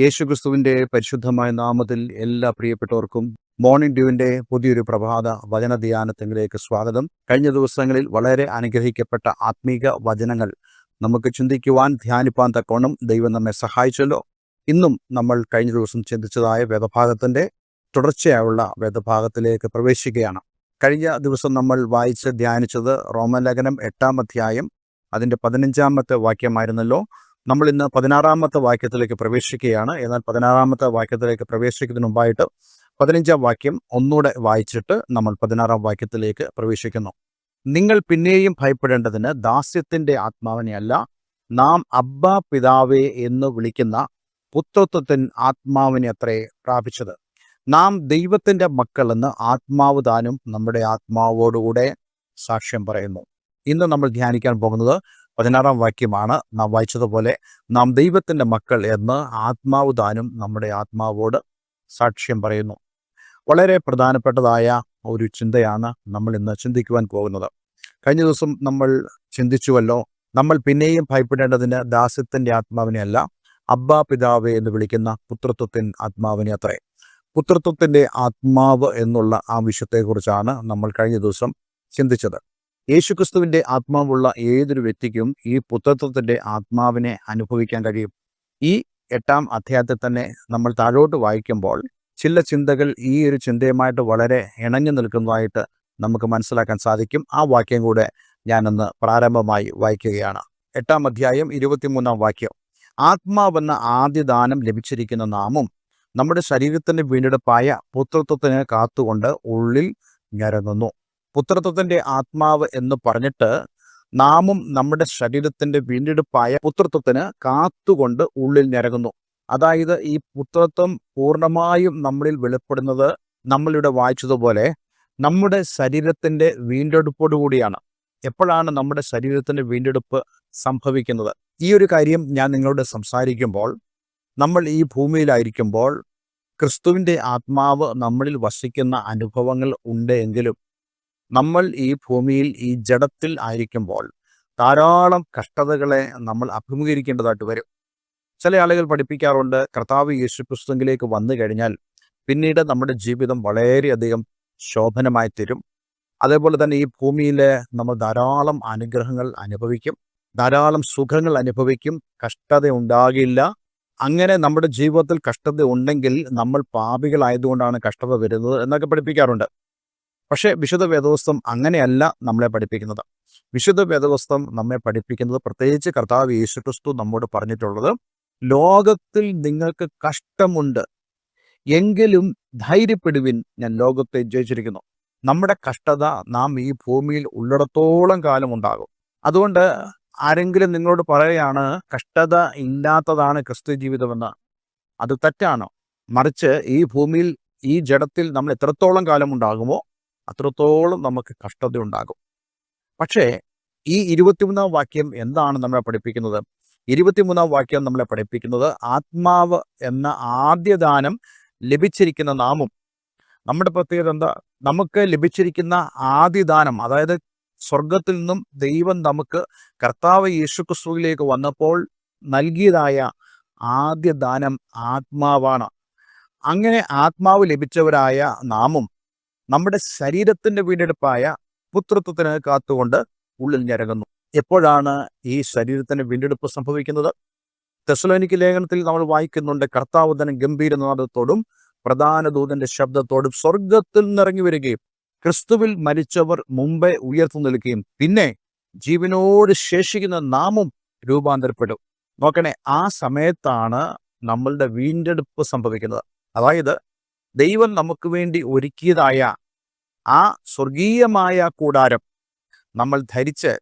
യേശുക്രിസ്തുവിന്റെ പരിശുദ്ധമായ നാമത്തിൽ എല്ലാ പ്രിയപ്പെട്ടവർക്കും മോർണിംഗ് ഡ്യൂവിന്റെ പുതിയൊരു പ്രഭാത വചന ധ്യാനത്തിലേക്ക് സ്വാഗതം. കഴിഞ്ഞ ദിവസങ്ങളിൽ വളരെ അനുഗ്രഹിക്കപ്പെട്ട ആത്മീക വചനങ്ങൾ നമുക്ക് ചിന്തിക്കുവാൻ ധ്യാനിപ്പാൻ തക്കോണം ദൈവം നമ്മെ സഹായിച്ചല്ലോ. ഇന്നും നമ്മൾ കഴിഞ്ഞ ദിവസം ചിന്തിച്ചതായ വേദഭാഗത്തിന്റെ തുടർച്ചയായുള്ള വേദഭാഗത്തിലേക്ക് പ്രവേശിക്കുകയാണ്. കഴിഞ്ഞ ദിവസം നമ്മൾ വായിച്ച് ധ്യാനിച്ചത് റോമലേഖനം എട്ടാം അധ്യായം അതിന്റെ പതിനഞ്ചാമത്തെ വാക്യമായിരുന്നല്ലോ. നമ്മൾ ഇന്ന് പതിനാറാമത്തെ വാക്യത്തിലേക്ക് പ്രവേശിക്കുകയാണ്. എന്നാൽ പതിനാറാമത്തെ വാക്യത്തിലേക്ക് പ്രവേശിക്കുന്നതിന് മുമ്പായിട്ട് പതിനഞ്ചാം വാക്യം ഒന്നുകൂടെ വായിച്ചിട്ട് നമ്മൾ പതിനാറാം വാക്യത്തിലേക്ക് പ്രവേശിക്കുന്നു. നിങ്ങൾ പിന്നെയും ഭയപ്പെടേണ്ടതിന് ദാസ്യത്തിന്റെ ആത്മാവിനെയല്ല നാം അബ്ബ പിതാവേ എന്ന് വിളിക്കുന്ന പുത്രത്വത്തിൻ ആത്മാവിനെ അത്രേ പ്രാപിച്ചത്. നാം ദൈവത്തിന്റെ മക്കളെന്ന് ആത്മാവ് താനും നമ്മുടെ ആത്മാവോടുകൂടെ സാക്ഷ്യം പറയുന്നു. ഇന്ന് നമ്മൾ ധ്യാനിക്കാൻ പോകുന്നത് പതിനാറാം വാക്യമാണ് നാം വായിച്ചതുപോലെ നാം ദൈവത്തിന്റെ മക്കൾ എന്ന് ആത്മാവ് താനും നമ്മുടെ ആത്മാവോട് സാക്ഷ്യം പറയുന്നു. വളരെ പ്രധാനപ്പെട്ടതായ ഒരു ചിന്തയാണ് നമ്മൾ ഇന്ന് ചിന്തിക്കുവാൻ പോകുന്നത്. കഴിഞ്ഞ ദിവസം നമ്മൾ ചിന്തിച്ചുവല്ലോ നമ്മൾ പിന്നെയും ഭയപ്പെടേണ്ടതിന് ദാസ്യത്തിന്റെ ആത്മാവിനെ അല്ല അബ്ബ പിതാവേ എന്ന് വിളിക്കുന്ന പുത്രത്വത്തിൻ ആത്മാവിനെ അത്രേ. പുത്രത്വത്തിന്റെ ആത്മാവ് എന്നുള്ള ആ വിഷയത്തെക്കുറിച്ചാണ് നമ്മൾ കഴിഞ്ഞ ദിവസം ചിന്തിച്ചത്. യേശുക്രിസ്തുവിന്റെ ആത്മാവുള്ള ഏതൊരു വ്യക്തിക്കും ഈ പുത്രത്വത്തിന്റെ ആത്മാവിനെ അനുഭവിക്കാൻ കഴിയും. ഈ എട്ടാം അധ്യായത്തിൽ തന്നെ നമ്മൾ താഴോട്ട് വായിക്കുമ്പോൾ ചില ചിന്തകൾ ഈ ഒരു ചിന്തയുമായിട്ട് വളരെ ഇണഞ്ഞു നിൽക്കുന്നതായിട്ട് നമുക്ക് മനസ്സിലാക്കാൻ സാധിക്കും. ആ വാക്യം കൂടെ ഞാനൊന്ന് പ്രാരംഭമായി വായിക്കുകയാണ്. എട്ടാം അധ്യായം ഇരുപത്തിമൂന്നാം വാക്യം. ആത്മാവെന്ന ആദ്യ ദാനം ലഭിച്ചിരിക്കുന്ന നാമും നമ്മുടെ ശരീരത്തിന് വീണ്ടെടുപ്പായ പുത്രത്വത്തിന് കാത്തുകൊണ്ട് ഉള്ളിൽ ഞരങ്ങുന്നു. പുത്രത്വത്തിന്റെ ആത്മാവ് എന്ന് പറഞ്ഞിട്ട് നാമും നമ്മുടെ ശരീരത്തിന്റെ വീണ്ടെടുപ്പായ പുത്രത്വത്തിന് കാത്തുകൊണ്ട് ഉള്ളിൽ ഞരകുന്നു അതായത് ഈ പുത്രത്വം പൂർണമായും നമ്മളിൽ വെളിപ്പെടുന്നത് നമ്മളിവിടെ വായിച്ചതുപോലെ നമ്മുടെ ശരീരത്തിന്റെ വീണ്ടെടുപ്പോടുകൂടിയാണ് എപ്പോഴാണ് നമ്മുടെ ശരീരത്തിന്റെ വീണ്ടെടുപ്പ് സംഭവിക്കുന്നത്? ഈ ഒരു കാര്യം ഞാൻ നിങ്ങളോട് സംസാരിക്കുമ്പോൾ നമ്മൾ ഈ ഭൂമിയിലായിരിക്കുമ്പോൾ ക്രിസ്തുവിന്റെ ആത്മാവ് നമ്മളിൽ വസിക്കുന്ന അനുഭവങ്ങൾ ഉണ്ട് എങ്കിലും നമ്മൾ ഈ ഭൂമിയിൽ ഈ ജഡത്തിൽ ആയിരിക്കുമ്പോൾ ധാരാളം കഷ്ടതകളെ നമ്മൾ അഭിമുഖീകരിക്കേണ്ടതായിട്ട് വരും. ചില ആളുകൾ പഠിപ്പിക്കാറുണ്ട് കർത്താവ് യേശു പുസ്തകത്തിലേക്ക് വന്നു കഴിഞ്ഞാൽ പിന്നീട് നമ്മുടെ ജീവിതം വളരെയധികം ശോഭനമായി തരും. അതേപോലെ തന്നെ ഈ ഭൂമിയിൽ നമ്മൾ ധാരാളം അനുഗ്രഹങ്ങൾ അനുഭവിക്കും ധാരാളം സുഖങ്ങൾ അനുഭവിക്കും കഷ്ടത ഉണ്ടാകില്ല. അങ്ങനെ നമ്മുടെ ജീവിതത്തിൽ കഷ്ടത ഉണ്ടെങ്കിൽ നമ്മൾ പാപികളായതുകൊണ്ടാണ് കഷ്ടത വരുന്നത് എന്നൊക്കെ പഠിപ്പിക്കാറുണ്ട്. പക്ഷേ വിശുദ്ധ വേദവസ്തം അങ്ങനെയല്ല നമ്മളെ പഠിപ്പിക്കുന്നത്. വിശുദ്ധ വേദവസ്തം നമ്മെ പഠിപ്പിക്കുന്നത് പ്രത്യേകിച്ച് കർത്താവ് യേശുക്രിസ്തു നമ്മോട് പറഞ്ഞിട്ടുള്ളത് ലോകത്തിൽ നിങ്ങൾക്ക് കഷ്ടമുണ്ട്. എങ്കിലും ധൈര്യപ്പെടുവിൻ ഞാൻ ലോകത്തെ ജയിച്ചിരിക്കുന്നു. നമ്മുടെ കഷ്ടത നാം ഈ ഭൂമിയിൽ ഉള്ളിടത്തോളം കാലം ഉണ്ടാകും. അതുകൊണ്ട് ആരെങ്കിലും നിങ്ങളോട് പറയുകയാണ് കഷ്ടത ഇല്ലാത്തതാണ് ക്രിസ്തു ജീവിതമെന്ന്. അത് തെറ്റാണ്. മറിച്ച് ഈ ഭൂമിയിൽ ഈ ജഡത്തിൽ നമ്മൾ എത്രത്തോളം കാലം ഉണ്ടാകുമോ അത്രത്തോളം നമുക്ക് കഷ്ടത ഉണ്ടാകും പക്ഷേ ഈ ഇരുപത്തിമൂന്നാം വാക്യം എന്താണ് നമ്മളെ പഠിപ്പിക്കുന്നത്? ഇരുപത്തിമൂന്നാം വാക്യം നമ്മളെ പഠിപ്പിക്കുന്നത് ആത്മാവ് എന്ന ആദ്യ ദാനം ലഭിച്ചിരിക്കുന്ന നാമും. നമ്മുടെ പ്രത്യേകത എന്താ? നമുക്ക് ലഭിച്ചിരിക്കുന്ന ആദ്യ ദാനം അതായത് സ്വർഗത്തിൽ നിന്നും ദൈവം നമുക്ക് കർത്താവ് യേശുക്രിസ്തുവിലേക്ക് വന്നപ്പോൾ നൽകിയതായ ആദ്യ ദാനം ആത്മാവാണ്. അങ്ങനെ ആത്മാവ് ലഭിച്ചവരായ നാമും നമ്മുടെ ശരീരത്തിന്റെ വീണ്ടെടുപ്പായ പുത്രത്വത്തിന് കാത്തുകൊണ്ട് ഉള്ളിൽ ഞരങ്ങുന്നു. എപ്പോഴാണ് ഈ ശരീരത്തിന്റെ വീണ്ടെടുപ്പ് സംഭവിക്കുന്നത്? തെസലോനിക്ക് ലേഖനത്തിൽ നമ്മൾ വായിക്കുന്നുണ്ട് കർത്താവ് തന്നെ ഗംഭീരനാദത്തോടും പ്രധാന ദൂതന്റെ ശബ്ദത്തോടും സ്വർഗത്തിൽ നിറങ്ങി വരികയും ക്രിസ്തുവിൽ മരിച്ചവർ മുമ്പേ ഉയർത്തു നിൽക്കുകയും പിന്നെ ജീവനോട് ശേഷിക്കുന്ന നാമും രൂപാന്തരപ്പെടും. നോക്കണേ ആ സമയത്താണ് നമ്മളുടെ വീണ്ടെടുപ്പ് സംഭവിക്കുന്നത്. അതായത് ദൈവം നമുക്ക് വേണ്ടി ഒരുക്കിയതായ ആ സ്വർഗീയമായ കൂടാരം നമ്മൾ ധരിച്ച്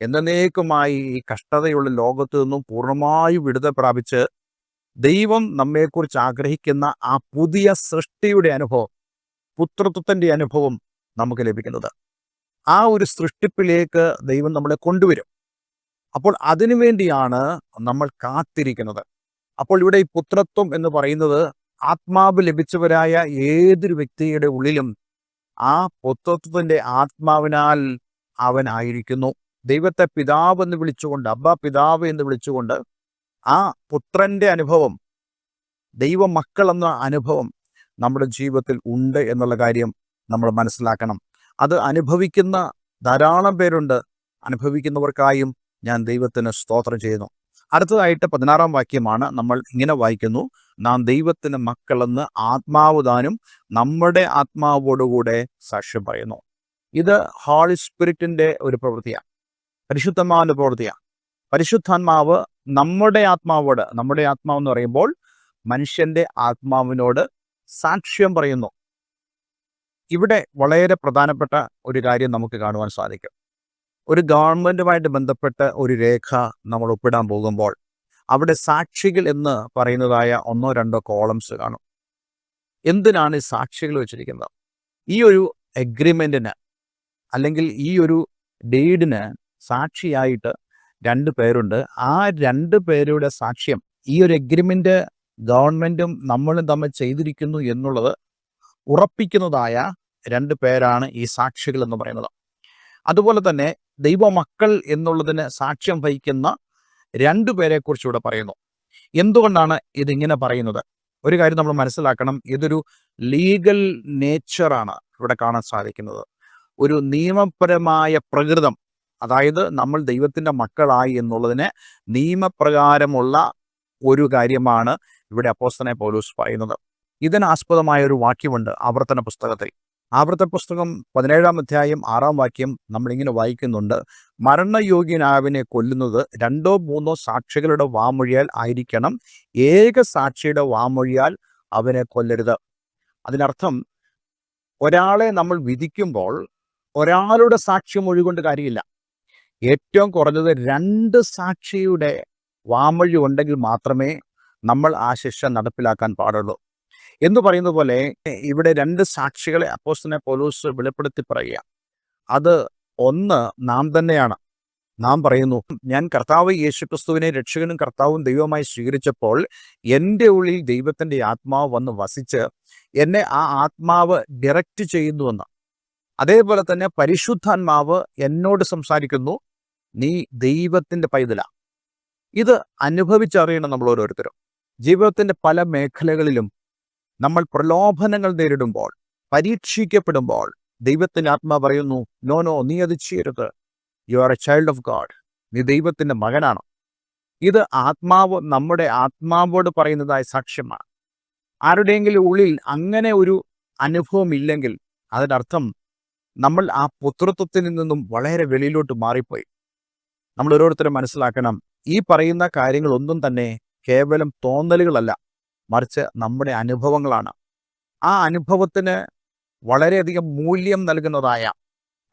എന്നേക്കുമായി ഈ കഷ്ടതയുള്ള ലോകത്തു നിന്നും പൂർണമായി വിടുത പ്രാപിച്ച് ദൈവം നമ്മെക്കുറിച്ച് ആഗ്രഹിക്കുന്ന ആ പുതിയ സൃഷ്ടിയുടെ അനുഭവം പുത്രത്വത്തിന്റെ അനുഭവം നമുക്ക് ലഭിക്കുന്നത്. ആ ഒരു സൃഷ്ടിപ്പിലേക്ക് ദൈവം നമ്മളെ കൊണ്ടുവരും. അപ്പോൾ അതിനുവേണ്ടിയാണ് നമ്മൾ കാത്തിരിക്കുന്നത്. അപ്പോൾ ഇവിടെ ഈ പുത്രത്വം എന്ന് പറയുന്നത് ആത്മാവ് ലഭിച്ചവരായ ഏതൊരു വ്യക്തിയുടെ ഉള്ളിലും ആ പുത്രത്വത്തിന്റെ ആത്മാവിനാൽ അവനായിരിക്കുന്നു ദൈവത്തെ പിതാവ് എന്ന് വിളിച്ചുകൊണ്ട് അബ്ബ പിതാവ് എന്ന് വിളിച്ചുകൊണ്ട് ആ പുത്രന്റെ അനുഭവം ദൈവ മക്കൾ എന്ന അനുഭവം നമ്മുടെ ജീവിതത്തിൽ ഉണ്ട് എന്നുള്ള കാര്യം നമ്മൾ മനസ്സിലാക്കണം. അത് അനുഭവിക്കുന്ന ധാരാളം പേരുണ്ട്. അനുഭവിക്കുന്നവർക്കായും ഞാൻ ദൈവത്തിന് സ്തോത്രം ചെയ്യുന്നു. അടുത്തതായിട്ട് പതിനാറാം വാക്യമാണ് നമ്മൾ ഇങ്ങനെ വായിക്കുന്നു. നാം ദൈവത്തിന് മക്കളെന്ന് ആത്മാവ് താനും നമ്മുടെ ആത്മാവോടുകൂടെ സാക്ഷ്യം പറയുന്നു. ഇത് ഹോളി സ്പിരിറ്റിന്റെ ഒരു പ്രവൃത്തിയാണ്. പരിശുദ്ധമാവിന്റെ പ്രവൃത്തിയാണ്. പരിശുദ്ധാത്മാവ് നമ്മുടെ ആത്മാവോട് നമ്മുടെ ആത്മാവ് എന്ന് പറയുമ്പോൾ മനുഷ്യന്റെ ആത്മാവിനോട് സാക്ഷ്യം പറയുന്നു. ഇവിടെ വളരെ പ്രധാനപ്പെട്ട ഒരു കാര്യം നമുക്ക് കാണുവാൻ സാധിക്കും. ഒരു ഗവൺമെന്റുമായിട്ട് ബന്ധപ്പെട്ട ഒരു രേഖ നമ്മൾ ഒപ്പിടാൻ പോകുമ്പോൾ അവിടെ സാക്ഷികൾ എന്ന് പറയുന്നതായ ഒന്നോ രണ്ടോ കോളംസ് കാണും. എന്തിനാണ് ഈ സാക്ഷികൾ വെച്ചിരിക്കുന്നത്? ഈ ഒരു എഗ്രിമെന്റിന് അല്ലെങ്കിൽ ഈ ഒരു ഡീഡിന് സാക്ഷിയായിട്ട് രണ്ട് പേരുണ്ട്. ആ രണ്ട് പേരുടെ സാക്ഷ്യം ഈ ഒരു എഗ്രിമെന്റ് ഗവൺമെന്റും നമ്മളും തമ്മിൽ ചെയ്തിരിക്കുന്നു എന്നുള്ളത് ഉറപ്പിക്കുന്നതായ രണ്ട് പേരാണ് ഈ സാക്ഷികൾ എന്ന് പറയുന്നത്. അതുപോലെ തന്നെ ദൈവമക്കൾ എന്നുള്ളതിന് സാക്ഷ്യം വഹിക്കുന്ന രണ്ടു പേരെ കുറിച്ച് ഇവിടെ പറയുന്നു. എന്തുകൊണ്ടാണ് ഇതിങ്ങനെ പറയുന്നത്? ഒരു കാര്യം നമ്മൾ മനസ്സിലാക്കണം. ഇതൊരു ലീഗൽ നേച്ചറാണ് ഇവിടെ കാണാൻ സാധിക്കുന്നത്. ഒരു നിയമപരമായ പ്രകൃതം അതായത് നമ്മൾ ദൈവത്തിന്റെ മക്കളായി എന്നുള്ളതിന് നിയമപ്രകാരമുള്ള ഒരു കാര്യമാണ് ഇവിടെ അപ്പോസ്തനെ പൗലൂസ് പറയുന്നത്. ഇതിനാസ്പദമായ ഒരു വാക്യമുണ്ട് ആവർത്തന പുസ്തകത്തിൽ. ആവർത്തന പുസ്തകം പതിനേഴാം അധ്യായം ആറാം വാക്യം നമ്മളിങ്ങനെ വായിക്കുന്നുണ്ട്. മരണയോഗ്യനാവിനെ കൊല്ലുന്നത് രണ്ടോ മൂന്നോ സാക്ഷികളുടെ വാമൊഴിയാൽ ആയിരിക്കണം. ഏക സാക്ഷിയുടെ വാമൊഴിയാൽ അവനെ കൊല്ലരുത്. അതിനർത്ഥം ഒരാളെ നമ്മൾ വിധിക്കുമ്പോൾ ഒരാളുടെ സാക്ഷ്യം ഒഴികൊണ്ട് കാര്യമില്ല. ഏറ്റവും കുറഞ്ഞത് രണ്ട് സാക്ഷിയുടെ വാമൊഴി ഉണ്ടെങ്കിൽ മാത്രമേ നമ്മൾ ആ ശിക്ഷ നടപ്പിലാക്കാൻ പാടുള്ളൂ. എന്ന് പറയുന്ന പോലെ ഇവിടെ രണ്ട് സാക്ഷികളെ അപ്പോസ്തനെ പോലൂസ് വെളിപ്പെടുത്തി പറയുക അത് ഒന്ന് നാം തന്നെയാണ്. നാം പറയുന്നു ഞാൻ കർത്താവ് യേശുക്രിസ്തുവിനെ രക്ഷകനും കർത്താവും ദൈവമായി സ്വീകരിച്ചപ്പോൾ എന്റെ ഉള്ളിൽ ദൈവത്തിന്റെ ആത്മാവ് വന്ന് വസിച്ച് എന്നെ ആ ആത്മാവ് ഡയറക്റ്റ് ചെയ്യുന്നുവെന്ന്. അതേപോലെ തന്നെ പരിശുദ്ധാത്മാവ് എന്നോട് സംസാരിക്കുന്നു നീ ദൈവത്തിന്റെ പൈതല. ഇത് അനുഭവിച്ചറിയണം നമ്മൾ ഓരോരുത്തരും. ജീവിതത്തിന്റെ പല മേഖലകളിലും നമ്മൾ പ്രലോഭനങ്ങൾ നേരിടുമ്പോൾ പരീക്ഷിക്കപ്പെടുമ്പോൾ ദൈവത്തിന്റെ ആത്മാ പറയുന്നു നോ നോ നീ അത് ചെയ്യരുത്. You are a child of God നീ ദൈവത്തിന്റെ മകനാണ്. ഇത് ആത്മാവ് നമ്മുടെ ആത്മാവോട് പറയുന്നതായ സാക്ഷ്യമാണ്. ആരുടെയെങ്കിലും ഉള്ളിൽ അങ്ങനെ ഒരു അനുഭവം ഇല്ലെങ്കിൽ അതിനർത്ഥം നമ്മൾ ആ പുത്രത്വത്തിൽ നിന്നും വളരെ വെളിയിലോട്ട് മാറിപ്പോയി. നമ്മൾ ഓരോരുത്തരും മനസ്സിലാക്കണം ഈ പറയുന്ന കാര്യങ്ങളൊന്നും തന്നെ കേവലം തോന്നലുകളല്ല. മറിച്ച് നമ്മുടെ അനുഭവങ്ങളാണ്. ആ അനുഭവത്തിന് വളരെയധികം മൂല്യം നൽകുന്നതായ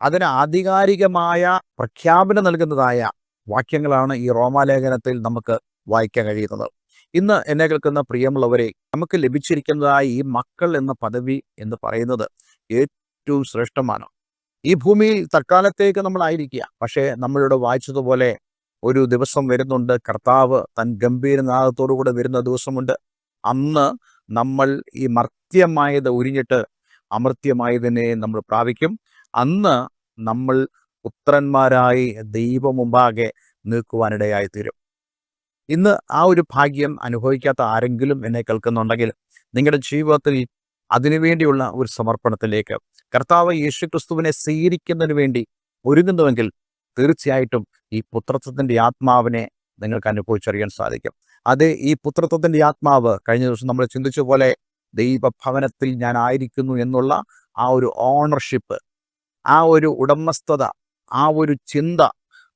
അതിന് ആധികാരികമായ പ്രഖ്യാപനം നൽകുന്നതായ വാക്യങ്ങളാണ് ഈ റോമാലേഖനത്തിൽ നമുക്ക് വായിക്കാൻ കഴിയുന്നത്. ഇന്ന് എന്നെ കേൾക്കുന്ന പ്രിയമുള്ളവരെ നമുക്ക് ലഭിച്ചിരിക്കുന്നതായ ഈ മക്കൾ എന്ന പദവി എന്ന് പറയുന്നത് ഏറ്റവും ശ്രേഷ്ഠമാണ്. ഈ ഭൂമിയിൽ തൽക്കാലത്തേക്ക് നമ്മളായിരിക്കുക പക്ഷേ നമ്മളിവിടെ വായിച്ചതുപോലെ ഒരു ദിവസം വരുന്നുണ്ട് കർത്താവ് തൻ ഗംഭീരനാഥത്തോടു കൂടെ വരുന്ന ദിവസമുണ്ട്. അന്ന് നമ്മൾ ഈ മർത്യമായത് ഉരിഞ്ഞിട്ട് അമർത്യമായതിനെ നമ്മൾ പ്രാപിക്കും. അന്ന് നമ്മൾ പുത്രന്മാരായി ദൈവം മുമ്പാകെ തീരും ഇന്ന് ആ ഒരു ഭാഗ്യം അനുഭവിക്കാത്ത ആരെങ്കിലും എന്നെ കേൾക്കുന്നുണ്ടെങ്കിൽ നിങ്ങളുടെ ജീവിതത്തിൽ അതിനുവേണ്ടിയുള്ള ഒരു സമർപ്പണത്തിലേക്ക് കർത്താവ് യേശു ക്രിസ്തുവിനെ സ്വീകരിക്കുന്നതിന് വേണ്ടി ഒരുങ്ങുന്നുവെങ്കിൽ തീർച്ചയായിട്ടും ഈ പുത്രത്വത്തിന്റെ ആത്മാവിനെ നിങ്ങൾക്ക് അനുഭവിച്ചറിയാൻ സാധിക്കും. അത് ഈ പുത്രത്വത്തിന്റെ ആത്മാവ് കഴിഞ്ഞ ദിവസം നമ്മൾ ചിന്തിച്ച പോലെ ദൈവഭവനത്തിൽ ഞാൻ ആയിരിക്കുന്നു എന്നുള്ള ആ ഒരു ഓണർഷിപ്പ് ആ ഒരു ഉടമസ്ഥത ആ ഒരു ചിന്ത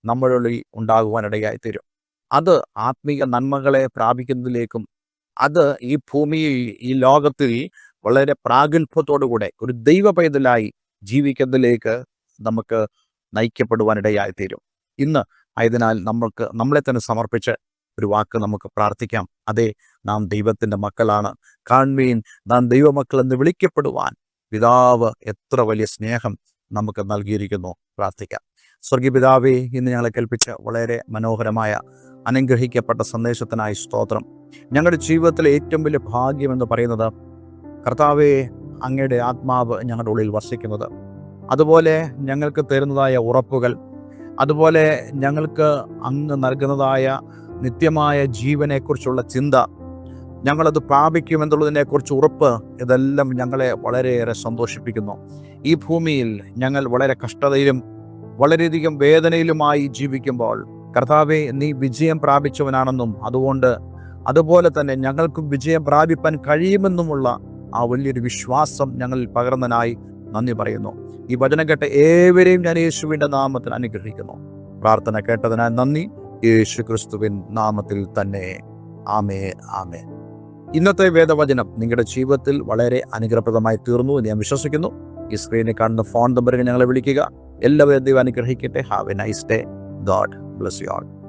നമ്മളുള്ളിൽ ഉണ്ടാകുവാനിടയായി തീരും. അത് ആത്മീയ നന്മകളെ പ്രാപിക്കുന്നതിലേക്കും അത് ഈ ഭൂമിയിൽ ഈ ലോകത്തിൽ വളരെ പ്രാഗൽഭ്യത്തോടുകൂടെ ഒരു ദൈവ പൈതലായി ജീവിക്കുന്നതിലേക്ക് നമുക്ക് നയിക്കപ്പെടുവാനിടയായി തീരും. ഇന്ന് ആയതിനാൽ നമ്മൾക്ക് നമ്മളെ തന്നെ സമർപ്പിച്ച് ഒരു വാക്ക് നമുക്ക് പ്രാർത്ഥിക്കാം. അതെ നാം ദൈവത്തിന്റെ മക്കളാണ്. കാൺമീൻ നാം ദൈവമക്കൾ എന്ന് വിളിക്കപ്പെടുവാൻ പിതാവ് എത്ര വലിയ സ്നേഹം നമുക്ക് നൽകിയിരിക്കുന്നു. പ്രാർത്ഥിക്കാം. സ്വർഗീയ പിതാവേ ഇന്ന് ഞങ്ങളെ കൽപ്പിച്ച വളരെ മനോഹരമായ അനുഗ്രഹിക്കപ്പെട്ട സന്ദേശത്തിനായി സ്തോത്രം. ഞങ്ങളുടെ ജീവിതത്തിലെ ഏറ്റവും വലിയ ഭാഗ്യം എന്ന് പറയുന്നത് കർത്താവെ അങ്ങയുടെ ആത്മാവ് ഞങ്ങളുടെ ഉള്ളിൽ വസിക്കുന്നത്. അതുപോലെ ഞങ്ങൾക്ക് തരുന്നതായ ഉറപ്പുകൾ. അതുപോലെ ഞങ്ങൾക്ക് അങ്ങ് നൽകുന്നതായ നിത്യമായ ജീവനെക്കുറിച്ചുള്ള ചിന്ത ഞങ്ങളത് പ്രാപിക്കുമെന്നുള്ളതിനെക്കുറിച്ച് ഉറപ്പ് ഇതെല്ലാം ഞങ്ങളെ വളരെയേറെ സന്തോഷിപ്പിക്കുന്നു. ഈ ഭൂമിയിൽ ഞങ്ങൾ വളരെ കഷ്ടതയിലും വളരെയധികം വേദനയിലുമായി ജീവിക്കുമ്പോൾ കർത്താവെ നീ വിജയം പ്രാപിച്ചവനാണെന്നും അതുകൊണ്ട് അതുപോലെ തന്നെ ഞങ്ങൾക്കും വിജയം പ്രാപിപ്പാൻ കഴിയുമെന്നുമുള്ള ആ വലിയൊരു വിശ്വാസം ഞങ്ങളിൽ പകർന്നനായി നന്ദി പറയുന്നു. ഈ വചനം കേട്ട ഏവരെയും ഞാൻ യേശുവിന്റെ നാമത്തിൽ അനുഗ്രഹിക്കുന്നു. പ്രാർത്ഥന കേട്ടതിനാൽ നന്ദി. യേശു ക്രിസ്തുവിൻ നാമത്തിൽ തന്നെ. ആമേ ആമേ. ഇന്നത്തെ വേദവചനം നിങ്ങളുടെ ജീവിതത്തിൽ വളരെ അനുഗ്രഹപ്രദമായി തീർന്നു എന്ന് ഞാൻ വിശ്വസിക്കുന്നു. ഈ സ്ക്രീനിൽ കാണുന്ന ഫോൺ നമ്പറിൽ ഞങ്ങളെ വിളിക്കുക. എല്ലാവരും ദൈവം അനുഗ്രഹിക്കട്ടെ. Have a nice day God bless you all